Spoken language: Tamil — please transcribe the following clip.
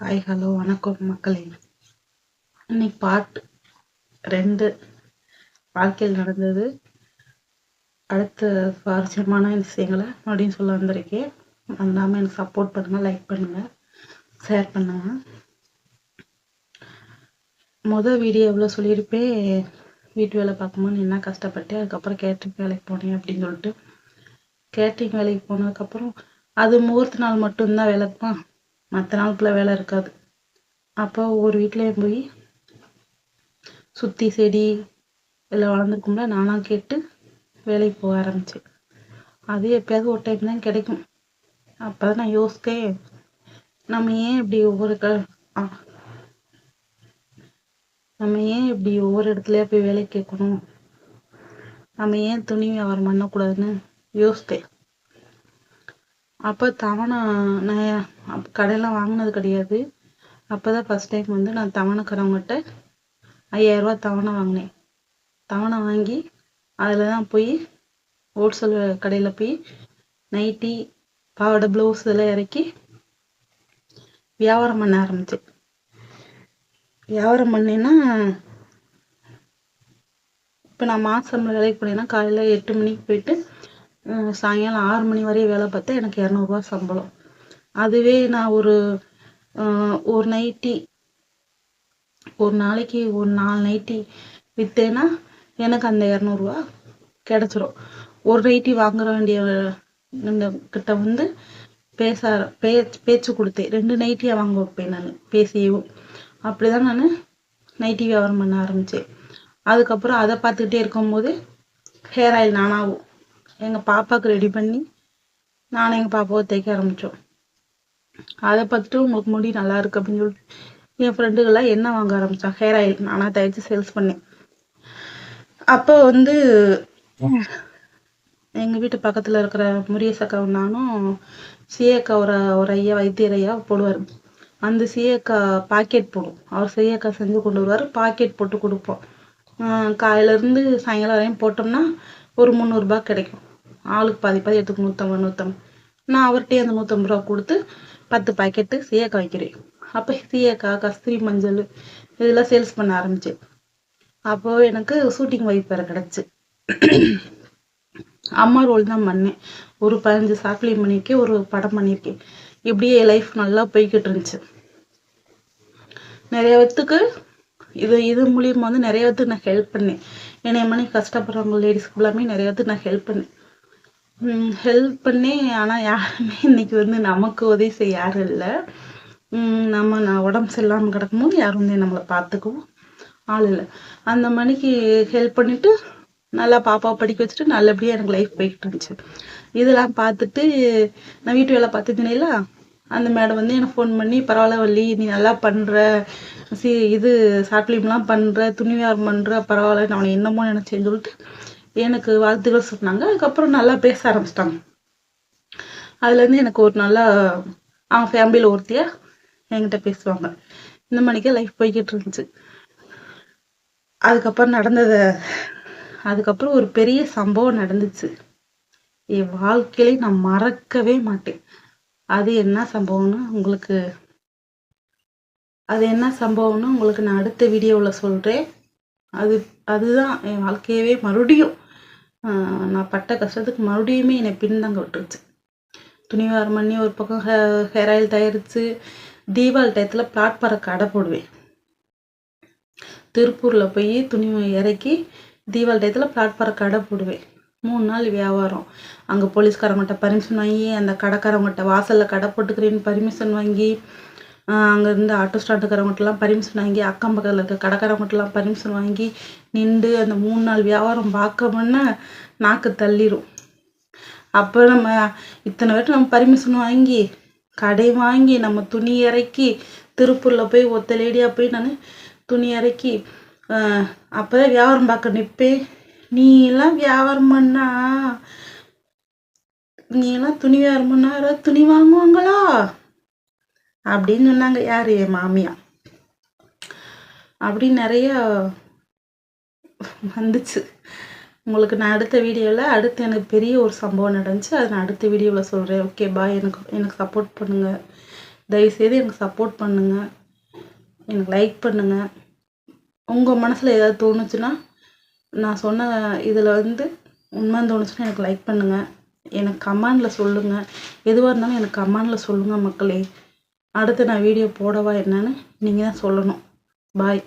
ஹாய் ஹலோ வணக்கம் மக்களே. இன்னைக்கு பார்ட் ரெண்டு. வாழ்க்கையில் நடந்தது. அடுத்த சுவாரஸ்யமான விஷயங்களை மறுபடியும் சொல்ல வந்திருக்கேன். வந்தாமல் எனக்கு சப்போர்ட் பண்ணுங்கள் லைக் பண்ணுங்கள் ஷேர் பண்ணுங்கள் மொதல் வீடியோவில் சொல்லியிருப்பேன்? வீட்டு வேலை பார்க்கும்போது என்ன கஷ்டப்பட்டு அதுக்கப்புறம் கேட்ரிங் வேலைக்கு போனேன் அப்படின்னு சொல்லிட்டு. கேட்ரிங் வேலைக்கு போனதுக்கப்புறம் அது முகூர்த்த நாள் மட்டும்தான் வேலை மற்ற நாளுக்குள்ள வேலை இருக்காது. அப்போ ஒவ்வொரு வீட்லேயும் போய் சுற்றி செடி எல்லாம் வளர்ந்துருக்கும்ல நானாக கேட்டு வேலைக்கு போக ஆரம்பித்தேன் அது எப்பயாவது ஒரு டைம் தான் கிடைக்கும். அப்போ தான் நான் யோசித்தேன் நம்ம ஏன் இப்படி ஒவ்வொரு க நம்ம ஏன் இப்படி ஒவ்வொரு இடத்துலயா போய் வேலை கேட்கணும்? நம்ம ஏன் துணி வியாபாரம் பண்ணக்கூடாதுன்னு யோசித்தேன். அப்போ தவணை நான் அப்ப கடையில வாங்கினது கிடையாது. அப்பதான் ஃபஸ்ட் டைம் வந்து நான் தவணைக்காரவங்ககிட்ட ஐயாயிரம் ரூபாய் தவணை வாங்கினேன். தவணை வாங்கி அதில் தான் போய் ஹோல்சேல் கடையில் போய் நைட்டி பாவாடை ப்ளவுஸ் இதெல்லாம் இறக்கி வியாபாரம் பண்ண ஆரம்பித்தேன் வியாபாரம் பண்ணேன்னா இப்போ நான் மாசம் வேலைக்கு போனேன்னா காலையில் எட்டு மணிக்கு போயிட்டு சாயங்காலம் ஆறு மணி வரையும் வேலை பார்த்தா எனக்கு இரநூறுவா சம்பளம். அதுவே நான் ஒரு ஒரு நைட்டி ஒரு நாளைக்கு ஒரு நாலு நைட்டி விற்றேன்னா எனக்கு அந்த இரநூறுவா கிடச்சிரும். ஒரு நைட்டி வாங்குற வேண்டிய இந்த கிட்ட வந்து பேச பே பேச்சு பேச்சு கொடுத்தேன் ரெண்டு நைட்டியா வாங்க வைப்பேன் நான் பேசியவும். அப்படிதான் நான் நைட்டி வியாபாரம் பண்ண ஆரம்பித்தேன் அதுக்கப்புறம் அதை பார்த்துக்கிட்டே இருக்கும்போது ஹேர் ஆயில் நானாகவும் எங்கள் பாப்பாவுக்கு ரெடி பண்ணி நானும் எங்கள் பாப்பாவை தைக்க ஆரம்பித்தோம் அதை பார்த்துட்டு உங்களுக்கு முடி நல்லா இருக்கு அப்படின்னு சொல்லிட்டு என் ஃப்ரெண்டுகள்லாம் என்ன வாங்க ஆரம்பிச்சான் ஹேர் ஆயில் நானாக தைச்சு சேல்ஸ் பண்ணேன். அப்போ வந்து எங்கள் வீட்டு பக்கத்தில் இருக்கிற முரியஸ் நானும் சிஏக்கா ஒரு ஒரு ஐயா வைத்தியர் ஐயா போடுவார். அந்த சிஏக்கா பாக்கெட் போடும். அவர் சிஏக்கா செஞ்சு கொண்டு வருவார். பாக்கெட் போட்டு கொடுப்போம். ஆஹ் காலையில இருந்து சாயங்காலம் வரையும் போட்டோம்னா ஒரு முந்நூறுபா கிடைக்கும். ஆளுக்கு பாதி பாதி எடுத்துக்கு நூற்றம்பது நூற்றம்பது நான் அவர்கிட்டயே அந்த நூற்றம்பது ரூபா கொடுத்து பத்து பாக்கெட்டு சீயக்காய் வைக்கிறேன். அப்போ சீயக்காய் கஸ்தூரி மஞ்சள் இதெல்லாம் சேல்ஸ் பண்ண ஆரம்பிச்சேன் அப்போ எனக்கு ஷூட்டிங் வைப் வேறு கிடச்சி. அம்மா ரோல் தான் பண்ணேன். ஒரு பதினஞ்சு ஷார்ட் மணிக்கு பண்ணியிருக்கேன் ஒரு படம் பண்ணியிருக்கேன். இப்படியே லைஃப் நல்லா போய்கிட்டு இருந்துச்சு. நிறைய பேத்துக்கு இது இது மூலியமா வந்து நிறைய பேத்துக்கு நான் ஹெல்ப் பண்ணேன். என்னைய மாதிரி கஷ்டப்படுறவங்க லேடிஸ்க்கு எல்லாமே நிறைய பேத்துக்கு நான் ஹெல்ப் பண்ணேன். ஹெல்ப் பண்ணேன் ஆனால் யாருமே இன்னைக்கு வந்து நமக்கு உதவி செய்ய யாரும் இல்லை. நம்ம நான் உடம்பு சரியில்லாமல் கிடக்கும்போது யாரும் வந்து நம்மளை பார்த்துக்கவும் ஆள் இல்லை. அந்த மணிக்கு ஹெல்ப் பண்ணிட்டு நல்லா பாப்பாவை படிக்க வச்சுட்டு நல்லபடியாக எனக்கு லைஃப் போய்கிட்டு இருந்துச்சு. இதெல்லாம் பார்த்துட்டு நான் வீட்டு வேலை பார்த்துக்கினேல அந்த மேடம் வந்து எனக்கு ஃபோன் பண்ணி பரவாயில்ல வள்ளி நீ நல்லா பண்ணுற சி இது ஷார்ட் ஃபிலிம்லாம் பண்ணுற துணி வியாபாரம் பண்ணுற பரவாயில்ல நான் என்னமோ நினச்சேன்னு சொல்லிட்டு எனக்கு வாழ்த்துக்கள் சொன்னாங்க. அதுக்கப்புறம் நல்லா பேச ஆரம்பிச்சிட்டாங்க. அதுலேருந்து எனக்கு ஒரு நல்லா அவன் ஃபேமிலியில் ஒருத்தியா என்கிட்ட பேசுவாங்க. இந்த மணிக்கே லைஃப் போய்கிட்டு இருந்துச்சு. அதுக்கப்புறம் நடந்ததை அதுக்கப்புறம் ஒரு பெரிய சம்பவம் நடந்துச்சு. என் வாழ்க்கையில நான் மறக்கவே மாட்டேன். அது என்ன சம்பவம்னு உங்களுக்கு அது என்ன சம்பவம்னு உங்களுக்கு நான் அடுத்த வீடியோவில் சொல்கிறேன் அது அதுதான் என் வாழ்க்கையவே மறுபடியும். நான் பட்ட கஷ்டத்துக்கு மறுபடியுமே என்னை பின்தங்க விட்டுருச்சு. துணி வாரம் பண்ணி ஒரு பக்கம் ஹே ஹேர் ஆயில் தயாரித்து தீபாவளி டயத்தில் பிளாட்பார கடை போடுவேன். திருப்பூரில் போய் துணி இறக்கி தீபாவளி டயத்தில் பிளாட்பார கடை போடுவேன். மூணு நாள் வியாபாரம். அங்கே போலீஸ்காரங்கள்ட்ட பர்மிஷன் வாங்கி அந்த கடைக்காரவங்ககிட்ட வாசலில் கடை போட்டுக்கிறேன்னு பர்மிஷன் வாங்கி அங்கே இருந்து ஆட்டோ ஸ்டாண்டுக்காரவங்கட்டெல்லாம் பர்மிஷன் வாங்கி அக்கம் பக்கத்தில் இருக்க கடைக்காரவங்கட்டெல்லாம் பர்மிஷன் வாங்கி நின்று அந்த மூணு நாள் வியாபாரம் பார்க்க நாக்கு தள்ளிடும் அப்போ நம்ம இத்தனை பேர்ட்ட நம்ம பர்மிஷன் வாங்கி கடை வாங்கி நம்ம துணி இறக்கி திருப்பூரில் போய் ஒத்த லேடியாக போய் நான் துணி இறக்கி அப்போ தான் வியாபாரம் பார்க்க நிற்பேன் நீ எல்லாம் வியாபாரம் பண்ணா? நீ எல்லாம் துணி வியாபாரம் பண்ணா யாராவது துணி வாங்குவாங்களா? அப்படின்னு சொன்னாங்க. யார்? என் மாமியா. அப்படி நிறைய வந்துச்சு. உங்களுக்கு நான் அடுத்த வீடியோவில் அடுத்து எனக்கு பெரிய ஒரு சம்பவம் நடந்துச்சு. அதை நான் அடுத்த வீடியோவில் சொல்கிறேன் ஓகே பாய் எனக்கு எனக்கு சப்போர்ட் பண்ணுங்கள் தயவுசெய்து எனக்கு சப்போர்ட் பண்ணுங்கள் எனக்கு லைக் பண்ணுங்கள் உங்கள் மனசில் ஏதாவது தோணுச்சுன்னா நான் சொன்ன இதில் வந்து உண்மைன்னு தோணுச்சுன்னா எனக்கு லைக் பண்ணுங்கள் எனக்கு கமாண்டில் சொல்லுங்கள் எதுவாக இருந்தாலும் எனக்கு கமாண்டில் சொல்லுங்கள் மக்களே. அடுத்து நான் வீடியோ போடவா என்னன்னு நீங்கள் தான் சொல்லணும். பாய்